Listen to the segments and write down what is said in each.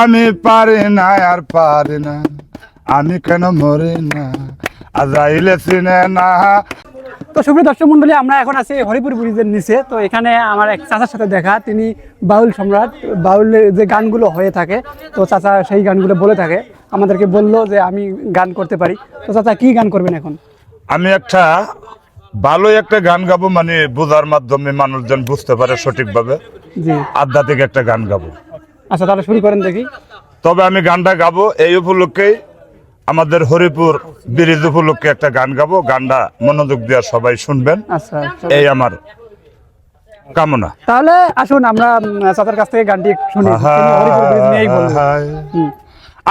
আমি পারি না আর পারি না। আমি কেন মরি না? আজাইলে চিনে না তো সুপ্রিয় দর্শক মন্ডলী আমরা এখন আছি হরিপুর ব্রিজের নিচে। তো এখানে আমার এক চাচার সাথে দেখা। তিনি বাউল সম্রাট। বাউলের যে গানগুলো হয়ে থাকে তো চাচা সেই গানগুলো বলে থাকে। আমাদেরকে বলল যে আমি গান করতে পারি। তো চাচা কি গান করবেন এখন? আমি একটা ভালো একটা গান গাবো মানে বোঝার মাধ্যমে মানুষজন বুঝতে পারে সঠিকভাবে। জি। আধ্যাত্মিক একটা গান গাবো। আচ্ছা তাহলে শুরু করেন দেখি। তবে আমি গানটা গাবো এই উপলক্ষেই আমাদের হরিপুর ব্রিজ উপলক্ষে একটা গান গাবো। গানটা মনোযোগ দিয়ে সবাই শুনবেন। আচ্ছা আচ্ছা। এই আমার কামনা। তাহলে আসুন আমরা চাচার কাছ থেকে গানটি শুনি।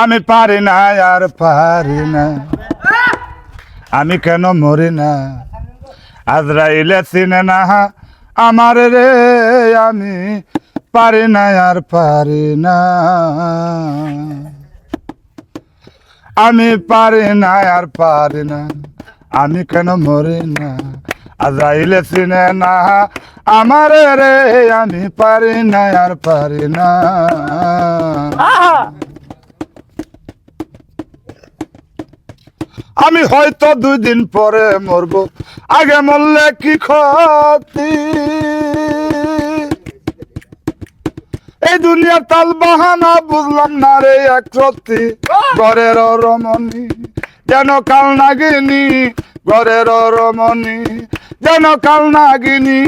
আমি পারি না আর পারি না। আমি কেন মরি না? আজরাইলে চিনে না আমার রে আমি পারি না আর পারি না। আমি পারি না আর পারি না। আমি কেন মরি না? আজাইলে চিনে না আমার রে আমি পারি না আর পারি না। আমি হয়তো দুই দিন পরে মরব। আগে মরলে কি ক্ষতি? এই দুনিয়ার তাল বাহানা বুঝলাম না রে এক সত্যি। ঘরের রমণী যেন কাল নাগিনী, ঘরের রমণী যেন কাল নাগিনী,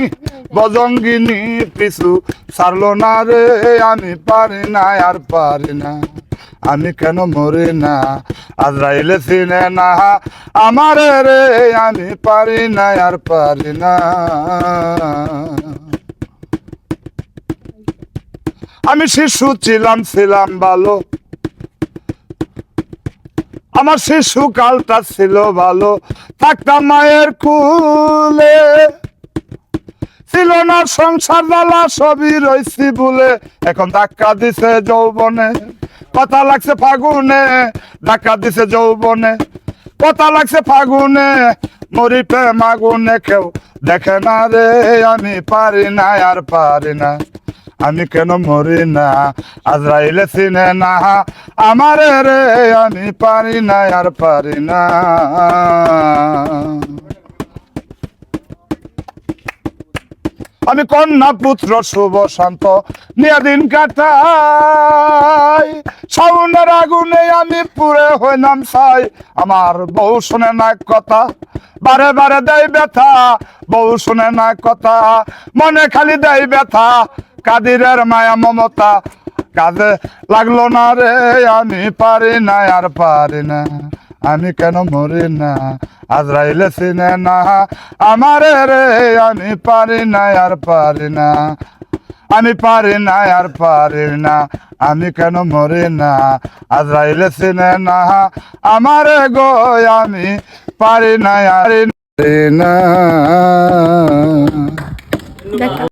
বজঙ্গিনী পিছু ছাড়লো না রে, আমি পারি না, আর পারি না। আমি কেন মরি না? আজ আজরাইলে চিনে না। আমার রে, আমি পারি না, আর পারি না। আমি শিশু ছিলাম ছিলাম ভালো। আমার শিশু কালটা ছিল ভালো। থাকতাম মায়ের কুলে। ছিল না সংসার জ্বালা সবই রয়েছি বলে এখন ধাক্কা দিছে যৌবনে। কথা লাগছে ফাগুনে, ধাক্কা দিছে যৌবনে। কথা লাগছে ফাগুনে মরিতে মাগুনে কেউ দেখে না রে, আমি পারি না, আর পারি না। আমি কেন মরি না? আজরাইলে চিনে না। আমার রে, আমি পারি না, আর পারি না। আমি কন্যা পুত্র, শুভ শান্ত, নিয়ে দিন কাটাই। সাউনের আগুনে আমি পুরে হইলাম চাই আমার বউ শুনে না কথা, বারে বারে দেয় ব্যথা। বউ শুনে না কথা, মনে খালি দেয় ব্যথা। কাদিরের মায়া মমতা। কাজে লাগল না রে, আমি পারি না, আর পারি না। আমি কেন মরি না? আজরাইলে চিনে না। আমার রে, আমি পারি না, আর পারি না। আমি পারি না, আর পারি না। আমি কেন মরি না? আজরাইলে চিনে না। আমার গো, আমি পারি না, আর না।